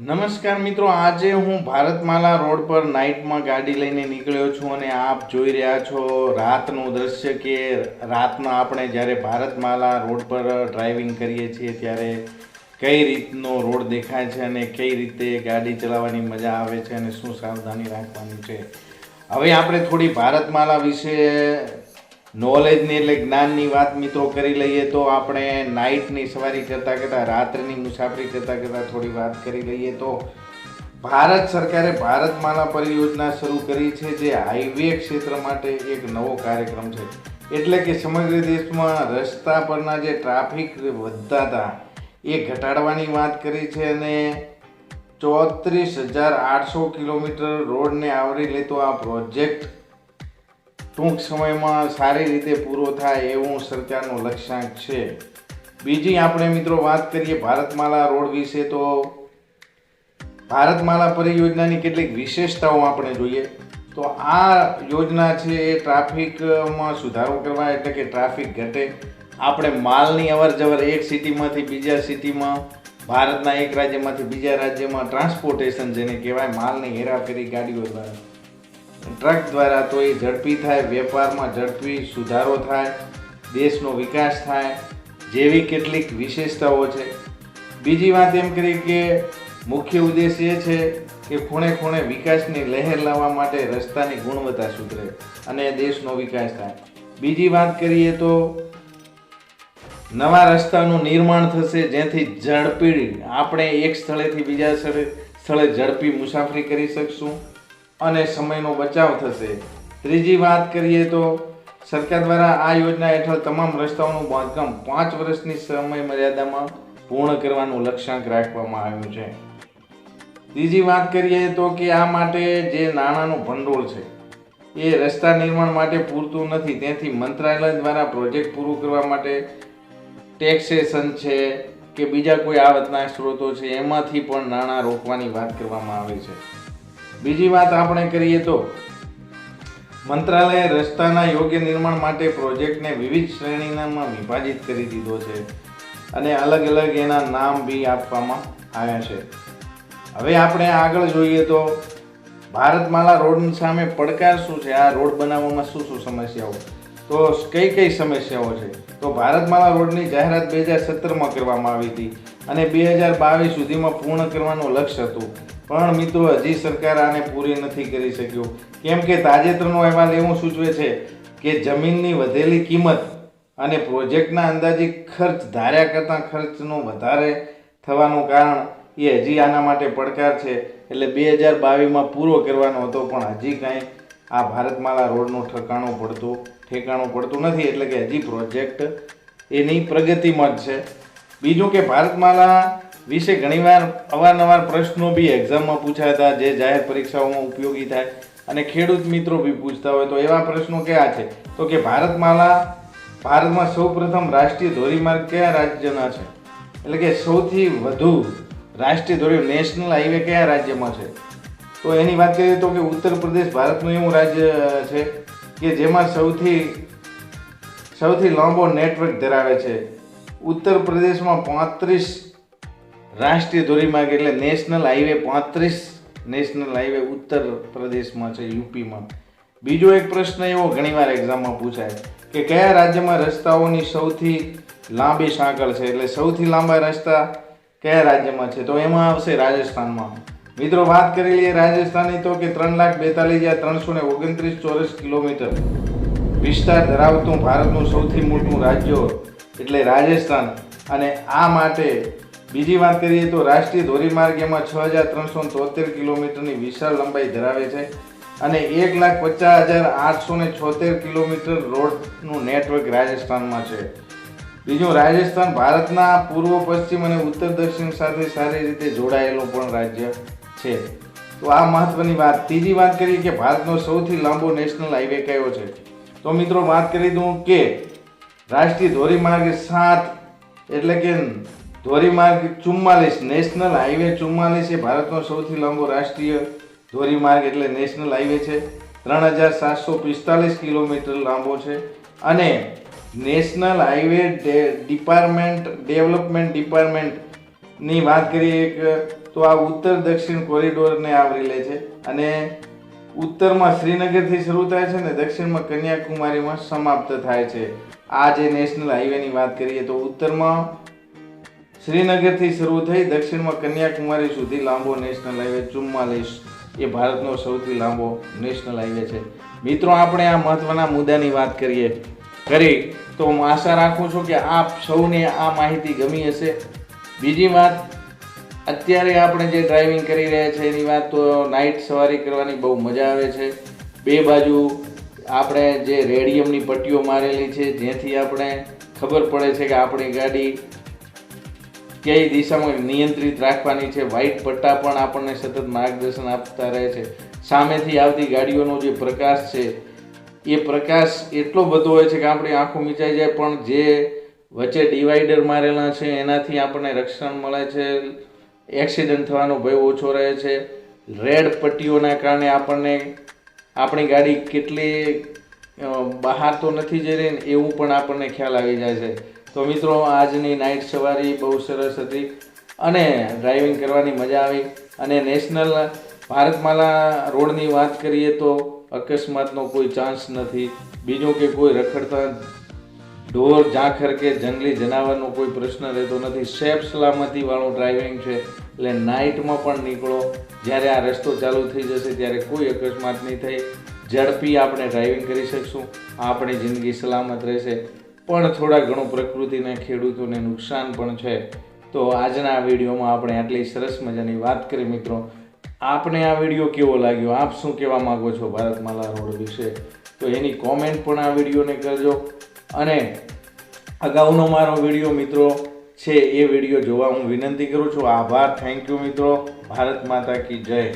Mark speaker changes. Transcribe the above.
Speaker 1: નમસ્કાર મિત્રો, આજે હું ભારતમાલા રોડ પર નાઇટમાં ગાડી લઈને નીકળ્યો છું અને આપ જોઈ રહ્યા છો રાતનું દ્રશ્ય કે રાતના આપણે જ્યારે ભારતમાલા રોડ પર ડ્રાઇવિંગ કરીએ છીએ ત્યારે કઈ રીતનો રોડ દેખાય છે અને કઈ રીતે ગાડી ચલાવવાની મજા આવે છે અને શું સાવધાની રાખવાની છે. હવે આપણે થોડી ભારતમાલા વિશે નોલેજની એટલે જ્ઞાનની વાત મિત્રો કરી લઈએ તો આપણે નાઇટની સવારી કરતાં કરતાં, રાત્રિની મુસાફરી કરતાં કરતાં થોડી વાત કરી લઈએ તો ભારત સરકારે ભારતમાલા પરિયોજના શરૂ કરી છે જે હાઈવે ક્ષેત્ર માટે એક નવો કાર્યક્રમ છે. એટલે કે સમગ્ર દેશમાં રસ્તા પરના જે ટ્રાફિક વધતા હતા, એ ઘટાડવાની વાત કરી છે અને ચોત્રીસ હજાર આઠસો કિલોમીટર રોડને આવરી લેતો આ પ્રોજેક્ટ ટૂંક સમયમાં સારી રીતે પૂરો થાય એવું સરકારનો લક્ષ્યાંક છે. બીજી આપણે મિત્રો વાત કરીએ ભારતમાલા રોડ વિશે તો ભારતમાલા પરિયોજનાની કેટલીક વિશેષતાઓ આપણે જોઈએ. તો આ યોજના છે એ ટ્રાફિકમાં સુધારો કરવા એટલે કે ટ્રાફિક ઘટે. આપણે માલની અવર જવર એક સિટીમાંથી બીજા સિટીમાં, ભારતના એક રાજ્યમાંથી બીજા રાજ્યમાં ટ્રાન્સપોર્ટેશન જેને કહેવાય, માલની હેરાફેરી ગાડીઓ દ્વારા. ટ્રક દ્વારા તો એ ઝડપી થાય, વેપારમાં ઝડપી સુધારો થાય, દેશનો વિકાસ થાય, જેવી કેટલીક વિશેષતાઓ છે. બીજી વાત એમ કરી કે મુખ્ય ઉદ્દેશ એ છે કે ખૂણે ખૂણે વિકાસની લહેર લાવવા માટે રસ્તાની ગુણવત્તા સુધરે અને દેશનો વિકાસ થાય. બીજી વાત કરીએ તો નવા રસ્તાનું નિર્માણ થશે, જેથી ઝડપી આપણે એક સ્થળેથી બીજા સ્થળે સ્થળે ઝડપી મુસાફરી કરી શકશું. અને સમયનો બચાવ થશે. ત્રીજી વાત કરીએ તો સરકાર દ્વારા આ યોજના હેઠળ તમામ રસ્તાઓનું બાંધકામ પાંચ વર્ષની સમય મર્યાદામાં પૂર્ણ કરવાનું લક્ષ્યાંક રાખવામાં આવ્યું છે. ત્રીજી વાત કરીએ તો કે આ માટે જે નાણાંનું ભંડોળ છે, એ રસ્તા નિર્માણ માટે પૂરતું નથી. તેથી મંત્રાલય દ્વારા પ્રોજેક્ટ પૂરું કરવા માટે ટેક્સેશન છે કે બીજા કોઈ આવતના સ્ત્રોતો છે, એમાંથી પણ નાણાં રોકવાની વાત કરવામાં આવે છે. બીજી વાત આપણે કરીએ તો મંત્રાલયે રસ્તાના યોગ્ય નિર્માણ માટે પ્રોજેક્ટને વિવિધ શ્રેણીમાં વિભાજિત કરી દીધો છે અને અલગ અલગ એના નામ બી આપવામાં આવ્યા છે. હવે આપણે આગળ જોઈએ તો ભારતમાલા રોડની સામે પડકાર શું છે? આ રોડ બનાવવામાં શું શું સમસ્યાઓ? તો કઈ કઈ સમસ્યાઓ છે? તો ભારતમાલા રોડની જાહેરાત બે હજાર સત્તરમાં કરવામાં આવી હતી. અને બે હજાર બાવીસ સુધીમાં પૂર્ણ કરવાનું લક્ષ્ય હતું. પણ મિત્રો, હજી સરકાર આને પૂરી નથી કરી શક્યું. કેમ કે તાજેતરનો અહેવાલ એવું સૂચવે છે કે જમીનની વધેલી કિંમત અને પ્રોજેક્ટના અંદાજિત ખર્ચ ધાર્યા કરતાં ખર્ચનું વધારે થવાનું કારણ એ હજી આના માટે પડકાર છે. એટલે બે હજાર બાવીસમાં પૂરો કરવાનો હતો, પણ હજી કાંઈ આ ભારતમાલા રોડનું ઠેકાણું પડતું ઠેકાણું પડતું નથી. એટલે કે હજી પ્રોજેક્ટ એની પ્રગતિમાં જ છે. બીજું કે ભારતમાલા વિશે ઘણીવાર અવારનવાર પ્રશ્નો બી એક્ઝામમાં પૂછાયા હતા, જે જાહેર પરીક્ષાઓમાં ઉપયોગી થાય અને ખેડૂત મિત્રો બી પૂછતા હોય તો એવા પ્રશ્નો કયા છે? તો કે ભારતમાલા, ભારતમાં સૌપ્રથમ રાષ્ટ્રીય ધોરીમાર્ગ કયા રાજ્યના છે? એટલે કે સૌથી વધુ રાષ્ટ્રીય ધોરી નેશનલ હાઈવે કયા રાજ્યમાં છે? તો એની વાત કરીએ તો કે ઉત્તર પ્રદેશ ભારતનું એવું રાજ્ય છે કે જેમાં સૌથી સૌથી લાંબો નેટવર્ક ધરાવે છે. ઉત્તર પ્રદેશમાં પાંત્રીસ, રાષ્ટ્રીય ધોરીમાર્ગ એટલે નેશનલ હાઈવે પાંત્રીસ, નેશનલ હાઈવે ઉત્તર પ્રદેશમાં છે, યુપીમાં. બીજો એક પ્રશ્ન એવો, ઘણીવાર એક્ઝામમાં પૂછાય, કે કયા રાજ્યમાં રસ્તાઓની સૌથી લાંબી સાંકળ છે? એટલે સૌથી લાંબા રસ્તા કયા રાજ્યમાં છે? તો એમાં આવશે રાજસ્થાનમાં. મિત્રો, વાત કરી લઈએ રાજસ્થાનની તો કે ત્રણ લાખ બેતાલીસ હજાર ત્રણસો ને ઓગણત્રીસ ચોરસ કિલોમીટર વિસ્તાર ધરાવતું ભારતનું સૌથી મોટું રાજ્ય એટલે રાજસ્થાન. અને આ માટે બીજી વાત કરીએ તો રાષ્ટ્રીય ધોરીમાર્ગ એમાં છ હજાર ત્રણસો તોતેર કિલોમીટરની વિશાળ લંબાઈ ધરાવે છે અને એક લાખ પચાસ હજાર આઠસો ને છોતેર કિલોમીટર રોડનું નેટવર્ક રાજસ્થાનમાં છે. બીજું, રાજસ્થાન ભારતના પૂર્વ, પશ્ચિમ અને ઉત્તર, દક્ષિણ સાથે સારી રીતે જોડાયેલું પણ રાજ્ય છે. તો આ મહત્વની વાત. ત્રીજી વાત કરીએ કે ભારતનો સૌથી લાંબો નેશનલ હાઈવે કયો છે? તો મિત્રો, વાત કરી દઉં કે રાષ્ટ્રીય ધોરીમાર્ગ સાત, એટલે કે ધોરીમાર્ગ ચુમ્માલીસ, નેશનલ હાઈવે ચુમ્માલીસ એ ભારતનો સૌથી લાંબો રાષ્ટ્રીય ધોરીમાર્ગ એટલે નેશનલ હાઈવે છે. ત્રણ હજાર સાતસો પિસ્તાલીસ કિલોમીટર લાંબો છે અને નેશનલ હાઈવે ડિપાર્ટમેન્ટ, ડેવલપમેન્ટ ડિપાર્ટમેન્ટની વાત કરીએ તો આ ઉત્તર દક્ષિણ કોરિડોરને આવરી લે છે અને ઉત્તરમાં શ્રીનગરથી શરૂ થાય છે ને દક્ષિણમાં કન્યાકુમારીમાં સમાપ્ત થાય છે. આ જે નેશનલ હાઈવેની વાત કરીએ તો ઉત્તરમાં શ્રીનગરથી શરૂ થઈ દક્ષિણમાં કન્યાકુમારી સુધી લાંબો નેશનલ હાઈવે, ચુમ્માલીસ. એ ભારતનો સૌથી લાંબો નેશનલ હાઈવે છે. મિત્રો, આપણે આ મહત્વના મુદ્દાની વાત કરીએ. કરી, તો હું આશા રાખું છું કે આપ સૌને આ માહિતી ગમી હશે. બીજી વાત, અત્યારે આપણે જે ડ્રાઇવિંગ કરી રહ્યા છે એની વાત તો નાઇટ સવારી કરવાની બહુ મજા આવે છે. બે બાજુ આપણે જે રેડિયમની પટ્ટીઓ મારેલી છે, જેથી આપણે ખબર પડે છે કે આપણી ગાડી કઈ દિશામાં નિયંત્રિત રાખવાની છે. વ્હાઇટ પટ્ટા પણ આપણને સતત માર્ગદર્શન આપતા રહે છે. સામેથી આવતી ગાડીઓનો જે પ્રકાશ છે, એ પ્રકાશ એટલો બધો હોય છે કે આપણી આંખો મીચાઈ જાય, પણ જે વચ્ચે ડિવાઈડર મારેલા છે, એનાથી આપણને રક્ષણ મળે છે. એક્સિડન્ટ થવાનો ભય ઓછો રહે છે. રેડ પટ્ટીઓના કારણે આપણને આપણી ગાડી કેટલી બહાર તો નથી જઈ રહી ને એવું પણ આપણને ખ્યાલ આવી જાય છે. તો મિત્રો, આજની નાઇટ સવારી બહુ સરસ હતી અને ડ્રાઇવિંગ કરવાની મજા આવી. અને નેશનલ ભારતમાલા રોડની વાત કરીએ તો અકસ્માતનો કોઈ ચાન્સ નથી. બીજું કે કોઈ રખડતા ઢોર, ઝાંખર કે જંગલી જનાવરનો કોઈ પ્રશ્ન રહેતો નથી. સેફ સલામતીવાળું ડ્રાઇવિંગ છે. એટલે નાઇટમાં પણ નીકળો. જ્યારે આ રસ્તો ચાલુ થઈ જશે, ત્યારે કોઈ અકસ્માત નહીં થાય. ઝડપી આપણે ડ્રાઇવિંગ કરી શકશું. આપણી જિંદગી સલામત રહેશે. પણ થોડા ઘણું પ્રકૃતિને ખેડૂતોને નુકસાન પણ છે. તો આજના વિડીયોમાં આપણે આટલી સરસ મજાની વાત કરી, મિત્રો. આપને આ વીડિયો કેવો લાગ્યો? આપ શું કહેવા માગો છો ભારતમાલા રોડ વિશે? તો એની કોમેન્ટ પણ આ વિડીયોને કરજો. અને અગાઉનો મારો વીડિયો, મિત્રો છે એ વીડિયો જોવા હું વિનંતી કરું છું. આભાર. થેન્ક યુ મિત્રો. ભારત માતા કી જય.